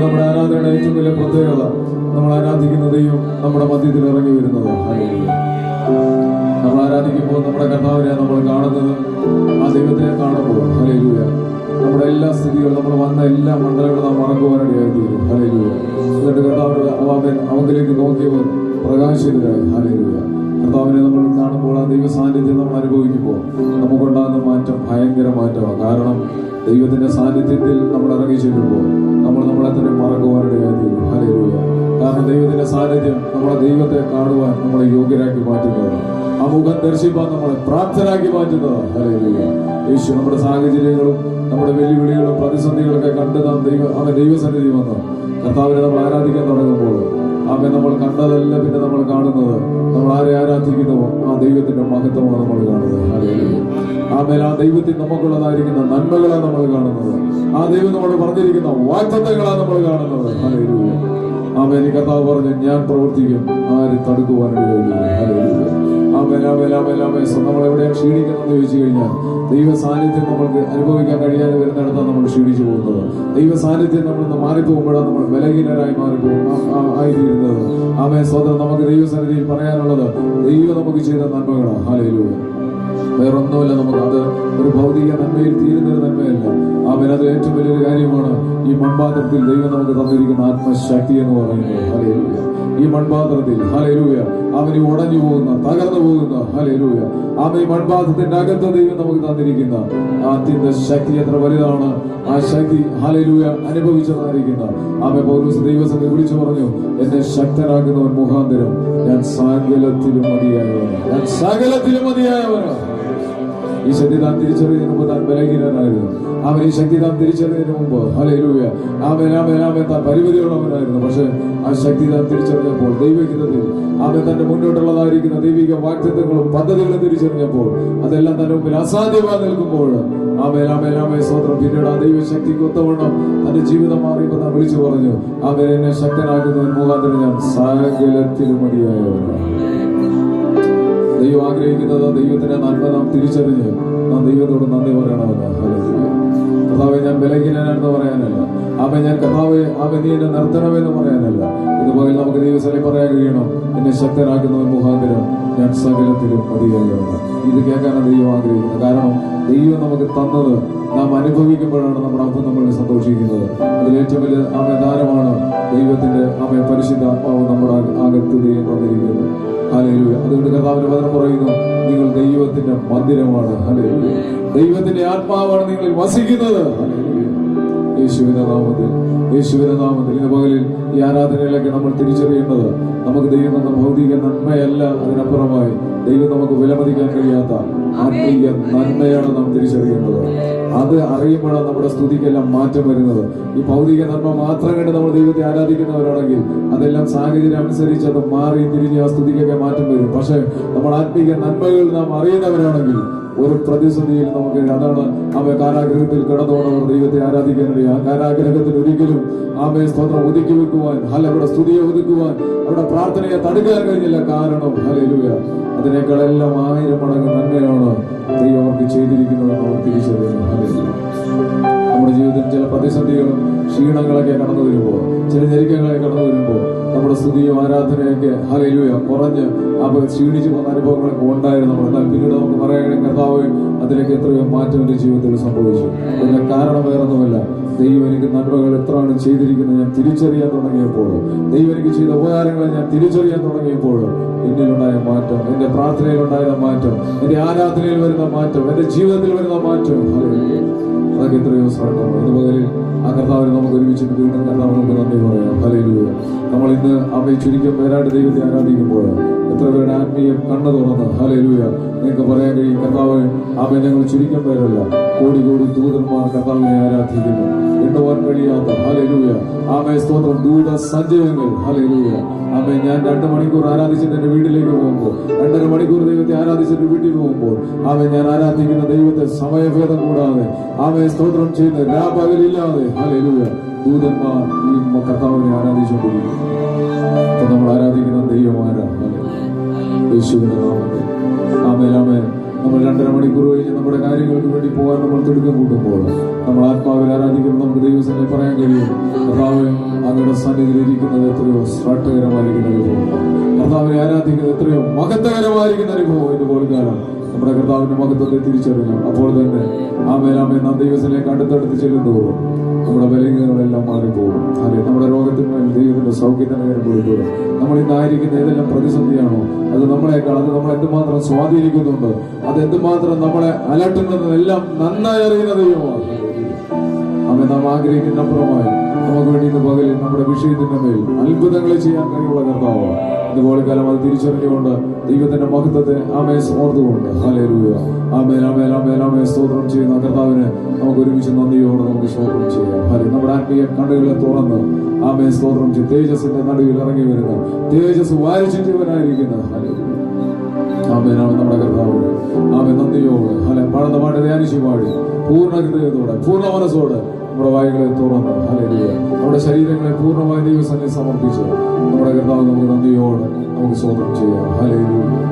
നമ്മുടെ ആരാധനയുടെ ഏറ്റവും വലിയ പ്രത്യേകത നമ്മൾ ആരാധിക്കുന്ന ദൈവം നമ്മുടെ മധ്യത്തിൽ ഇറങ്ങി വരുന്നത്. നമ്മൾ ആരാധിക്കുമ്പോൾ നമ്മുടെ കർത്താവിനെ നമ്മൾ കാണുന്നത് ആ ദൈവത്തെ കാണുമ്പോൾ ഹലേലൂയ സാന്നിധ്യം നമ്മൾ അനുഭവിക്കുമ്പോൾ നമുക്കുണ്ടാകുന്ന മാറ്റം ഭയങ്കര മാറ്റമാണ്. കാരണം ദൈവത്തിന്റെ സാന്നിധ്യത്തിൽ നമ്മൾ ഇറങ്ങി ചെല്ലുമ്പോൾ നമ്മൾ നമ്മളെ തന്നെ മറക്കുവാനിടയായി തീരും. കാരണം ദൈവത്തിന്റെ സാന്നിധ്യം നമ്മളെ ദൈവത്തെ കാണുവാൻ നമ്മളെ യോഗ്യരാക്കി മാറ്റുന്നതാണ്. ആ മുഖം ദർശിപ്പാൻ നമ്മളെ പ്രാപ്തരാക്കി മാറ്റുന്നതാണ്. ഹല്ലേലൂയ. യേശു നമ്മുടെ സാഹചര്യങ്ങളും നമ്മുടെ വെല്ലുവിളികളും പ്രതിസന്ധികളൊക്കെ കണ്ട് നാം ദൈവ അവൻ ദൈവസന്നിധി വന്നു. കർത്താവിനെ നമ്മൾ ആരാധിക്കാൻ തുടങ്ങുമ്പോൾ അവൻ നമ്മൾ കണ്ടതല്ല പിന്നെ നമ്മൾ കാണുന്നത്. നമ്മൾ ആരെ ആരാധിക്കുന്നുവോ ആ ദൈവത്തിന്റെ മഹത്വമാണ് നമ്മൾ കാണുന്നത്. ആമേൽ ആ ദൈവത്തിൽ നമുക്കുള്ളതായിരിക്കുന്ന നന്മകളാണ് നമ്മൾ കാണുന്നത്. ആ ദൈവം നമ്മൾ പറഞ്ഞിരിക്കുന്ന വാഗ്ദത്തങ്ങളാണ് നമ്മൾ കാണുന്നത്. ഈ കർത്താവ് പറഞ്ഞു ഞാൻ പ്രവർത്തിക്കും ആരും തടുക്കുവാനിടയില്ല നമ്മൾ എവിടെയാണ് ക്ഷീണിക്കുന്നതെന്ന് ചോദിച്ചു കഴിഞ്ഞാൽ ദൈവ സാന്നിധ്യം നമ്മൾക്ക് അനുഭവിക്കാൻ കഴിയാതെ വരുന്നിടത്താണ് നമ്മൾ ക്ഷീണിച്ചു പോകുന്നത്. ദൈവ സാന്നിധ്യം നമ്മൾ മാറിപ്പോകുമ്പോഴാണ് നമ്മൾ ബലഹീനരായി മാറിപ്പോകും ആയിത്തീരുന്നത്. ആമേ സ്വതം നമുക്ക് ദൈവസന്നിധിയിൽ പറയാനുള്ളത് ദൈവം നമുക്ക് ചെയ്ത നന്മകളാണ് ഹാലയിലൂടെ വേറൊന്നുമല്ല നമുക്ക് അത് ഒരു ഭൗതിക നന്മയിൽ തീരുന്നൊരു നന്മയല്ല. അവൻ അത് ഏറ്റവും വലിയൊരു കാര്യമാണ് ഈ മൺപാത്രത്തിൽ ദൈവം നമുക്ക് തന്നിരിക്കുന്ന ആത്മശക്തി എന്ന് പറയുന്നത്. ഹലേലൂയ ഈ മൺപാത്രത്തിൽ. ഹലരൂയ അവൻ ഉടഞ്ഞു പോകുന്ന തകർന്നു പോകുന്ന ഹലരൂയ അവൻ മൺപാത്രത്തിന്റെ അകത്ത് ദൈവം നമുക്ക് തന്നിരിക്കുന്ന ആ അത്യന്ത ശക്തി എത്ര വലുതാണ്. ആ ശക്തി ഹലരൂയ അനുഭവിച്ചു തന്നിരിക്കുന്ന അവൻ പൗരൂസ് ദൈവസഭ വിളിച്ചു പറഞ്ഞു എന്നെ ശക്തനാക്കുന്നവൻ മുഖാന്തരം. ഞാൻ സകലത്തിലും മതിയായവനാണ്. ഞാൻ സകലത്തിലും മതിയായവനാണ്. ഈ ശക്തി താൻ തിരിച്ചറിയുന്നതിന് മുമ്പ് താൻ ബലഹീനനായിരുന്നു. അവൻ ഈ ശക്തി താൻ തിരിച്ചറിയുന്നതിന് മുമ്പ്. ഹലൂയ ആമേൻ ആമേൻ ആമേൻ. താൻ പരിമിതിയുള്ളവനായിരുന്നു. പക്ഷെ ആ ശക്തി തിരിച്ചറിഞ്ഞപ്പോൾ ദൈവഹിതത്തിൽ അവൻ തന്റെ മുന്നോട്ടുള്ളതായിരിക്കുന്ന ദൈവിക വാക്തത്വങ്ങളും പദ്ധതികളും തിരിച്ചറിഞ്ഞപ്പോൾ അതെല്ലാം തന്റെ മുമ്പിൽ അസാധ്യമായി നിൽക്കുമ്പോൾ ആമേൻ ആമേൻ ആമേ സ്വത്രം പിന്നീട് ആ ദൈവശക്തിക്ക് ഒത്തവണ്ണം തന്റെ ജീവിതം മാറിയപ്പോൾ വിളിച്ചു പറഞ്ഞു അവൻ എന്നെ ശക്തനാക്കുന്നവൻ മുഖാന്തരം ഞാൻ സകലത്തിലും മതിയായവനാണ് ദൈവം ആഗ്രഹിക്കുന്നത് ദൈവത്തിന്റെ നന്മ നാം തിരിച്ചറിഞ്ഞ് നാം ദൈവത്തോട് നന്ദി പറയണമെന്ന്. കർത്താവെ ഞാൻ ബലഹീനനാണെന്ന് പറയാനല്ല. അവ ഞാൻ കർത്താവെ അവ നീ എന്നെ നിർത്തണമെന്ന് പറയാനല്ല. ഇതുപോലെ നമുക്ക് ദൈവസ്ഥലം പറയാൻ കഴിയണം. എന്നെ ശക്തനാക്കുന്ന മുഖാന്തരം ഞാൻ സകലത്തിലും അധികാരിയാണ്. ഇത് കേൾക്കാനാണ് ദൈവം ആഗ്രഹിക്കുന്നത്. കാരണം ദൈവം നമുക്ക് തന്നത് നാം അനുഭവിക്കുമ്പോഴാണ് നമ്മുടെ അപ്പം നമ്മൾ സന്തോഷിക്കുന്നത്. അതിൽ ഏറ്റവും വലിയ ആമെ ദാനമാണ് ദൈവത്തിന്റെ ആമെ പരിശുദ്ധാത്മാവ് നമ്മുടെ അകത്ത് ദൈവം തന്നിരിക്കുന്നത്. ഹല്ലേലൂയ. അതുകൊണ്ട് കർത്താവിന്റെ വചനം പറയുന്നു നിങ്ങൾ ദൈവത്തിന്റെ മന്ദിരമാണ്. ഹല്ലേലൂയ. ദൈവത്തിന്റെ ആത്മാവാണ് നിങ്ങളിൽ വസിക്കുന്നത്. ഹല്ലേലൂയ. യേശുവിന്റെ നാമത്തിൽ യേശുവിന്റെ നാമത്തിൽ. ഇന്ന് പകലിൽ ഈ ആരാധനയിലേക്ക് നമ്മൾ തിരിച്ചറിയേണ്ടത് നമുക്ക് ദൈവം തന്ന ഭൗതിക നന്മയല്ല അതിനപ്പുറമായി ദൈവം നമുക്ക് വിലമതിക്കാൻ കഴിയാത്ത ആത്മീയ നന്മയാണ് നാം തിരിച്ചറിയേണ്ടത്. അത് അറിയുമ്പോഴാണ് നമ്മുടെ സ്തുതിക്കെല്ലാം മാറ്റം വരുന്നത്. ഈ ഭൗതിക നന്മ മാത്രം കണ്ട് നമ്മൾ ദൈവത്തെ ആരാധിക്കുന്നവരാണെങ്കിൽ അതെല്ലാം സാഹചര്യം അനുസരിച്ച് അത് മാറി തിരിഞ്ഞ് ആ സ്തുതിക്കൊക്കെ മാറ്റം വരും. പക്ഷെ നമ്മൾ ആത്മീയ നന്മകൾ നാം അറിയുന്നവരാണെങ്കിൽ ഒരു പ്രതിസന്ധിയിൽ നമുക്ക് അതാണ് അവ കാരാഗ്രഹത്തിൽ കിടന്നോണവർ ദൈവത്തെ ആരാധിക്കാനിടയ. ആ കാരാഗ്രഹത്തിൽ ഒരിക്കലും ആമേ സ്തോത്രം ഒതുക്കി വെക്കുവാൻ അല്ല അവിടെ സ്തുതിയെ ഒതുക്കുവാൻ അവിടെ പ്രാർത്ഥനയെ തടുക്കാൻ കഴിഞ്ഞില്ല. കാരണം ഹലയിലുക അതിനേക്കാളെല്ലാം ആയിരം മടങ്ങ് നന്മയാണ് ദൈവം അവർക്ക് ചെയ്തിരിക്കുന്നതെന്ന് അവർ തിരിച്ചറിയുന്നു ജീവിതത്തിൽ ചില പ്രതിസന്ധികളും ക്ഷീണങ്ങളൊക്കെ കടന്നു വരുമ്പോൾ ചില ഞെരുക്കങ്ങളൊക്കെ കടന്നു വരുമ്പോൾ നമ്മുടെ സ്തുതിയും ആരാധനയൊക്കെ ഹലയിലൂയ കുറഞ്ഞ് അപ്പൊ ക്ഷീണിച്ചു പോകുന്ന അനുഭവങ്ങളൊക്കെ ഉണ്ടായിരുന്നു എന്നാൽ പിന്നീട് നമുക്ക് പറയാൻ കർത്താവ് അതിലേക്ക് എത്രയോ മാറ്റം എന്റെ ജീവിതത്തിൽ സംഭവിച്ചു. അതിന് കാരണം വേറൊന്നുമല്ല. ദൈവം എനിക്ക് നന്മകൾ എത്രയാണ് ചെയ്തിരിക്കുന്നത് ഞാൻ തിരിച്ചറിയാൻ തുടങ്ങിയപ്പോൾ ദൈവം എനിക്ക് ചെയ്ത ഉപകാരങ്ങളെ ഞാൻ തിരിച്ചറിയാൻ തുടങ്ങിയപ്പോൾ എന്നിലുണ്ടായ മാറ്റം എന്റെ പ്രാർത്ഥനയിലുണ്ടായ മാറ്റം എന്റെ ആരാധനയിൽ വരുന്ന മാറ്റം എന്റെ ജീവിതത്തിൽ വരുന്ന മാറ്റം. അതൊക്കെ എത്രയോ സ്വർണം ഇന്ന് പകലിൽ ആ കർത്താവിനെ നമുക്ക് ഒരുമിച്ച് വീണ്ടും കർത്താവ് നമുക്ക് നന്ദി പറയാം. ഹലയിലൂയ നമ്മൾ ഇന്ന് അവയെ ചുരുക്കം പേരായിട്ട് ദൈവത്തെ ആരാധിക്കുമ്പോൾ എത്ര പേരുടെ ആത്മീയം കണ്ണു തുറന്ന് ഹലയിലൂയ നിങ്ങൾക്ക് പറയാൻ കഴിയും. കർത്താവ് അവൻ ഞങ്ങൾ ചുരുക്കം പേരല്ല. കോടി കോടി ദൂതന്മാർ കർത്താവിനെ ആരാധിക്കുന്നു. എണ്ണുവാൻ കഴിയാത്ത ഹലയിലൂയ ആമേ സ്തോത്രം. ദൂത സജീവങ്ങൾ ഹലയിലൂയ ആമേ ഞാൻ രണ്ട് മണിക്കൂർ ആരാധിച്ചിട്ട് എന്റെ വീട്ടിലേക്ക് പോകുമ്പോൾ രണ്ടര മണിക്കൂർ ദൈവത്തെ ആരാധിച്ചിട്ട് വീട്ടിൽ പോകുമ്പോൾ ആമേ ഞാൻ ആരാധിക്കുന്ന ദൈവത്തെ സമയഭേദം കൂടാതെ ആമേ സ്തോത്രം ചെയ്യുന്ന രാപകലില്ലാതെ ഹലയിലൂയ ദൂതന്മാർ ഈ കർത്താവിനെ ആരാധിച്ചുകൊണ്ടിരിക്കുന്നു. നമ്മൾ ആരാധിക്കുന്ന ദൈവമാരാണ് യേശുവിന്റെ കഴിഞ്ഞ് നമ്മുടെ കാര്യങ്ങൾക്ക് വേണ്ടി പോകാൻ നമ്മൾ തിടുക്കം കൂട്ടുമ്പോൾ നമ്മൾ ആത്മാവിൽ ആരാധിക്കുമ്പോൾ നമുക്ക് ദൈവസനെ പറയാൻ കഴിയും. കർത്താവ് അങ്ങയുടെ സന്നിധിയിൽ ഇരിക്കുന്നത് എത്രയോ സ്വാട്ടകരമായിരിക്കുന്ന അനുഭവം. കർത്താവിനെ ആരാധിക്കുന്നത് എത്രയോ മഹത്തകരമായിരിക്കുന്ന അനുഭവം എന്ന് പോലും നമ്മുടെ കർത്താവിന്റെ മഹത്വത്തെ തിരിച്ചറിഞ്ഞു. അപ്പോൾ തന്നെ ആ മേലാമേ നാം ദൈവത്തിലേക്ക് അടുത്തടുത്ത് ചെല്ലുന്നതോറും നമ്മുടെ ബലഹീനങ്ങളെല്ലാം മാറിപ്പോകും. അല്ലെ നമ്മുടെ രോഗത്തിന് മേൽ ദൈവത്തിന്റെ സൗഖ്യത്തിന് നേരം നമ്മൾ ഇന്നായിരിക്കുന്ന ഏതെല്ലാം പ്രതിസന്ധിയാണോ അത് നമ്മളെക്കാൾ അത് നമ്മളെ എന്തുമാത്രം സ്വാധീനിക്കുന്നുണ്ട് അത് എന്തുമാത്രം നമ്മളെ അലട്ടുന്നതെല്ലാം നന്നായി അറിയുന്ന ദൈവമാണ്. അമ്മ നാം ആഗ്രഹിക്കുന്ന അപ്പുറമായി നമുക്ക് വേണ്ടി ഇന്ന് പകലിൽ നമ്മുടെ വിഷയത്തിന്റെ മേൽ അത്ഭുതങ്ങൾ ചെയ്യാൻ കഴിവുള്ള കർത്താവ്. ഇതുപോലെ കാലം അത് തിരിച്ചറിഞ്ഞുകൊണ്ട് ദൈവത്തിന്റെ മഹത്വത്തെ ആമേ ആമേ സ്തോത്രം ചെയ്യുന്ന കർത്താവിന് നമുക്ക് ഒരുമിച്ച് നന്ദിയോടെ നമുക്ക് സ്തോത്രം ചെയ്യാം. ഹാലെ നമ്മുടെ ആത്മീയ കണ്ണുകളെ തുറന്ന് ആമേ സ്തോത്രം ചെയ്യും. തേജസിന്റെ നടുവിൽ ഇറങ്ങി വരുന്ന തേജസ് വാരിച്ചിട്ടവനായിരിക്കുന്ന ആമേനാണ് നമ്മുടെ കർത്താവ് ആമേ നന്ദിയോട് ഹലെ പാടുന്ന പാട്ട് ധ്യാനിച്ചു പാടി പൂർണ ഹൃദയത്തോടെ പൂർണ മനസ്സോടെ വായുകളെ തുറന്ന് ഹലരിയ നമ്മുടെ ശരീരങ്ങളെ പൂർണമായി ദൈവസന്നെ സമർപ്പിച്ച്. നമ്മുടെ കർത്താവ് നമുക്ക് നന്ദിയോടെ നമുക്ക് സ്വന്തം ചെയ്യാം.